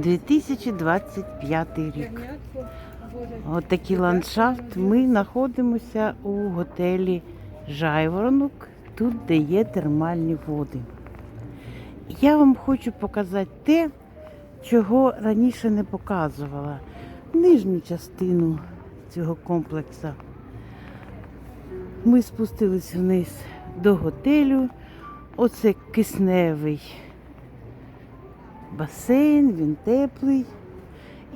2025 рік. От такий ландшафт. Ми знаходимося у готелі Жайворонок, тут, де є термальні води. Я вам хочу показати те, чого раніше не показувала. Нижню частину цього комплексу. Ми спустились вниз до готелю. Оце кисневий басейн, він теплий.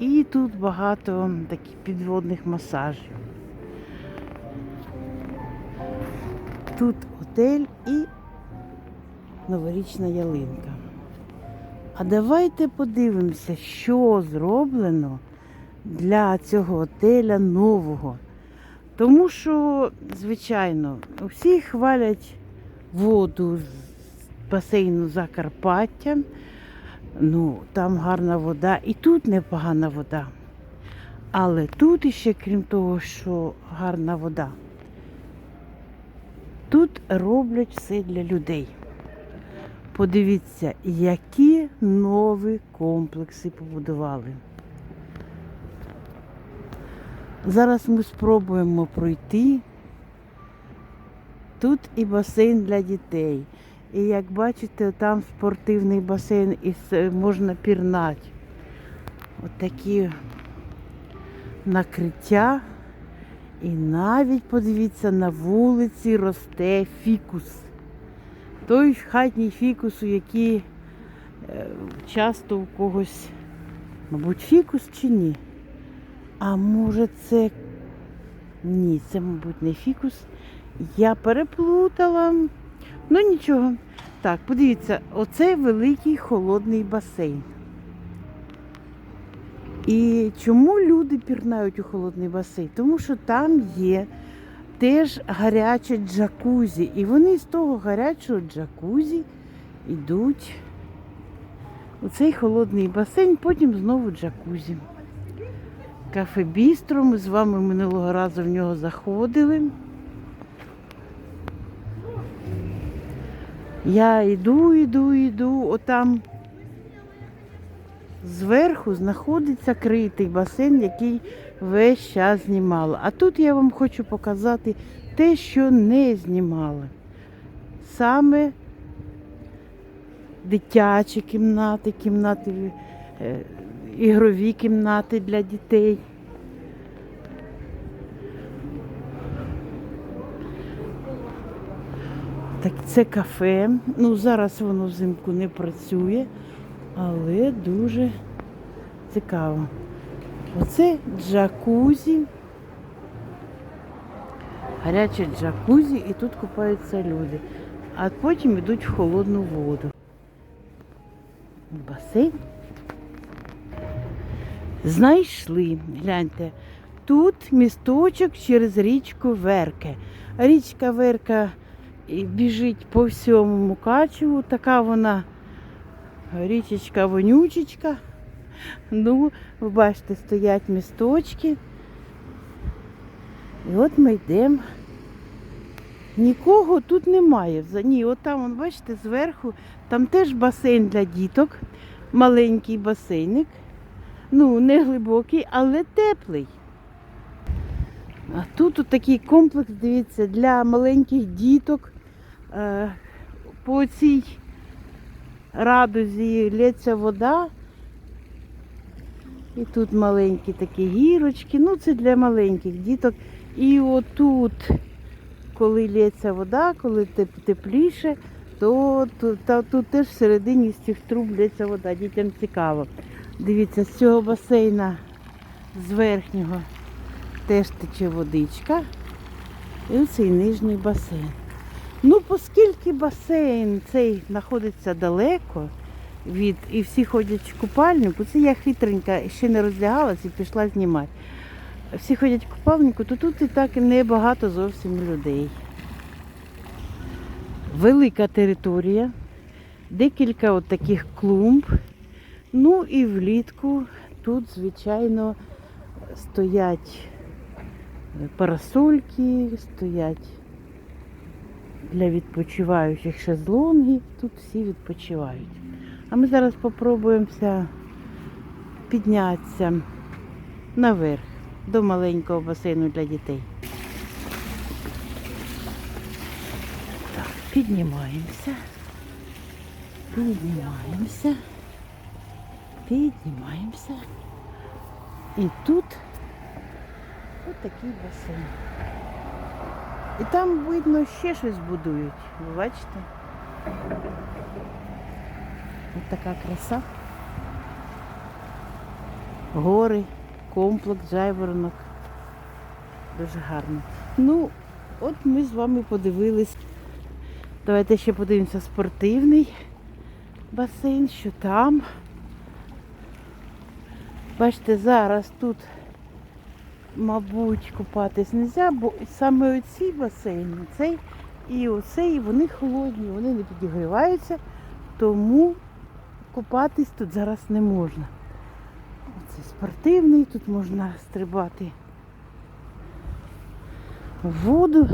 І тут багато таких підводних масажів. Тут готель і новорічна ялинка. А давайте подивимося, що зроблено для цього готеля нового. Тому що, звичайно, всі хвалять воду з басейну Закарпаття. Ну, там гарна вода, і тут непогана вода. Але тут іще, крім того, що гарна вода, тут роблять все для людей. Подивіться, які нові комплекси побудували. Зараз ми спробуємо пройти. Тут і басейн для дітей. І як бачите, там спортивний басейн і можна пірнати. От такі накриття. І навіть подивіться, на вулиці росте фікус. Той хатній фікус, який е, часто у когось, мабуть, фікус чи ні? А може це. Ні, це, мабуть, не фікус. Я переплутала. Ну нічого. Так, подивіться, оце великий холодний басейн. І чому люди пірнають у холодний басейн? Тому що там є теж гаряче джакузі. І вони з того гарячого джакузі йдуть у цей холодний басейн, потім знову джакузі. Кафе Бістро, ми з вами минулого разу в нього заходили. Я йду, йду, йду, отам зверху знаходиться критий басейн, який весь час знімала. А тут я вам хочу показати те, що не знімали. Саме дитячі кімнати, кімнати, е, ігрові кімнати для дітей. Так, це кафе. Ну, зараз воно взимку не працює, але дуже цікаво. Оце джакузі. Гаряче джакузі і тут купаються люди. А потім йдуть в холодну воду. Басейн. Знайшли. Гляньте. Тут місточок через річку Верке. Річка Верка і біжить по всьому Мукачеву. Така вона річечка вонючечка. Ну, ви бачите, стоять місточки. І от ми йдемо. Нікого тут немає. Ні, от там, бачите, зверху, там теж басейн для діток, маленький басейник. Ну, не глибокий, але теплий. А тут такий комплекс, дивіться, для маленьких діток. Е, По цій радузі лється вода. І тут маленькі такі гірочки. Ну, це для маленьких діток. І отут, коли лється вода, коли тепліше, то тут, та, тут теж всередині з цих труб лється вода. Дітям цікаво. Дивіться, з цього басейна, з верхнього, теж тече водичка. І оцей нижній басейн. Ну, оскільки басейн цей знаходиться далеко від і всі ходять в купальнику, це я хитренька ще не роздягалась і пішла знімати. Всі ходять в купальнику, то тут і так небагато зовсім людей. Велика територія, декілька от таких клумб. Ну і влітку тут, звичайно, стоять парасольки, стоять для відпочиваючих шезлонги. Тут всі відпочивають. А ми зараз спробуємося піднятися наверх до маленького басейну для дітей. Так, піднімаємося. Піднімаємося. Піднімаємося. І тут ось такий басейн. І там видно ще щось будують. Ви бачите? Ось така краса. Гори, комплекс, жайворонок. Дуже гарно. Ну, от ми з вами подивились. Давайте ще подивимося спортивний басейн, що там. Бачите, зараз тут, мабуть, купатись не можна, бо саме оці басейни, цей і оцей, вони холодні, вони не підігріваються, тому купатись тут зараз не можна. Це спортивний, тут можна стрибати в воду.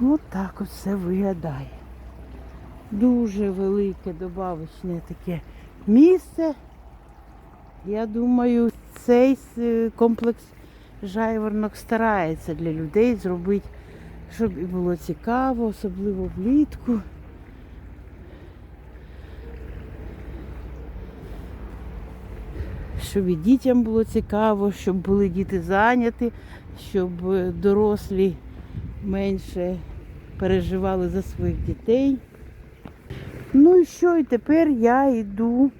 Ось так от все виглядає. Дуже велике добавочне таке місце. Я думаю, цей е, комплекс жайворонок старається для людей зробити, щоб і було цікаво, особливо влітку. Щоб і дітям було цікаво, щоб були діти зайняті, щоб е, дорослі менше переживали за своїх дітей. Ну і що, і тепер я йду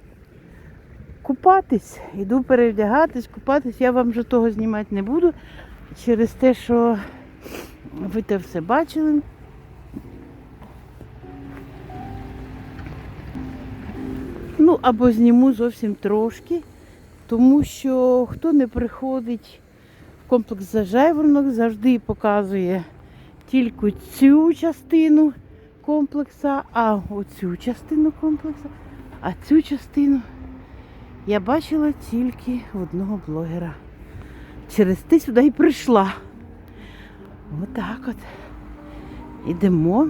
купатись, йду перевдягатись, купатись. Я вам вже того знімати не буду через те, що ви те все бачили. Ну, або зніму зовсім трошки, тому що хто не приходить в комплекс зажайворонок, завжди показує тільки цю частину комплекса, а оцю частину комплексу, а цю частину я бачила тільки одного блогера. Через те сюди і прийшла. Отак от. Ідемо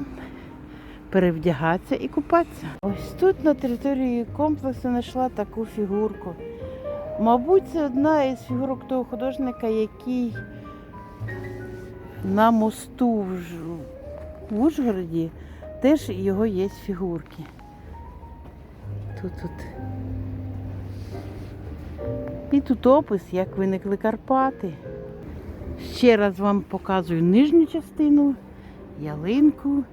перевдягатися і купатися. Ось тут на території комплексу знайшла таку фігурку. Мабуть, це одна із фігурок того художника, який на мосту в Ужгороді теж його є фігурки. Тут тут. І тут опис, як виникли Карпати. Ще раз вам показую нижню частину, ялинку.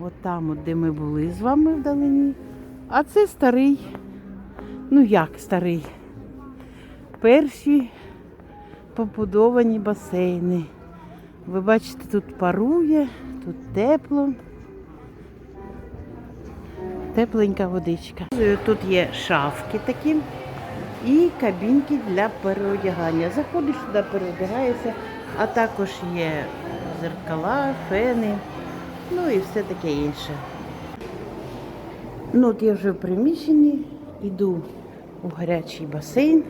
От там, от, де ми були з вами вдалині. А це старий, ну як старий, перші побудовані басейни. Ви бачите, тут парує, тут тепло. Тепленька водичка. Тут є шафки такі і кабінки для переодягання. Заходиш сюди, переодягаєшся, а також є зеркала, фени, ну і все таке інше. Ну, от я вже в приміщенні, йду у гарячий басейн.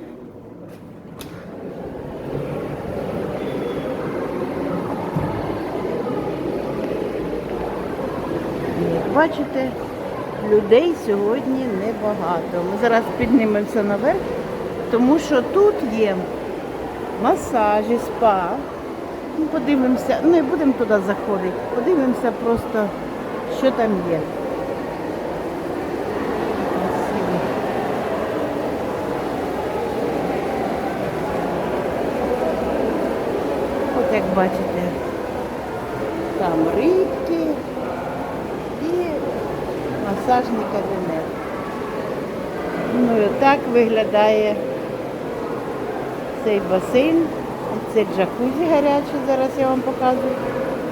Як бачите, людей сьогодні небагато. Ми зараз піднімемося наверх, тому що тут є масажі, спа. Ну, Подивимося, не будемо туди заходити, подивимося просто, що там є. От як бачите, там рибки і масажний кабінет. Ну і так виглядає цей басейн. Це джакузі гаряче, зараз я вам показую.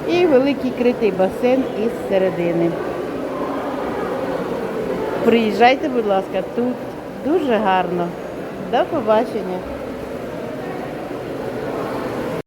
І великий критий басейн із середини. Приїжджайте, будь ласка, тут дуже гарно. До побачення.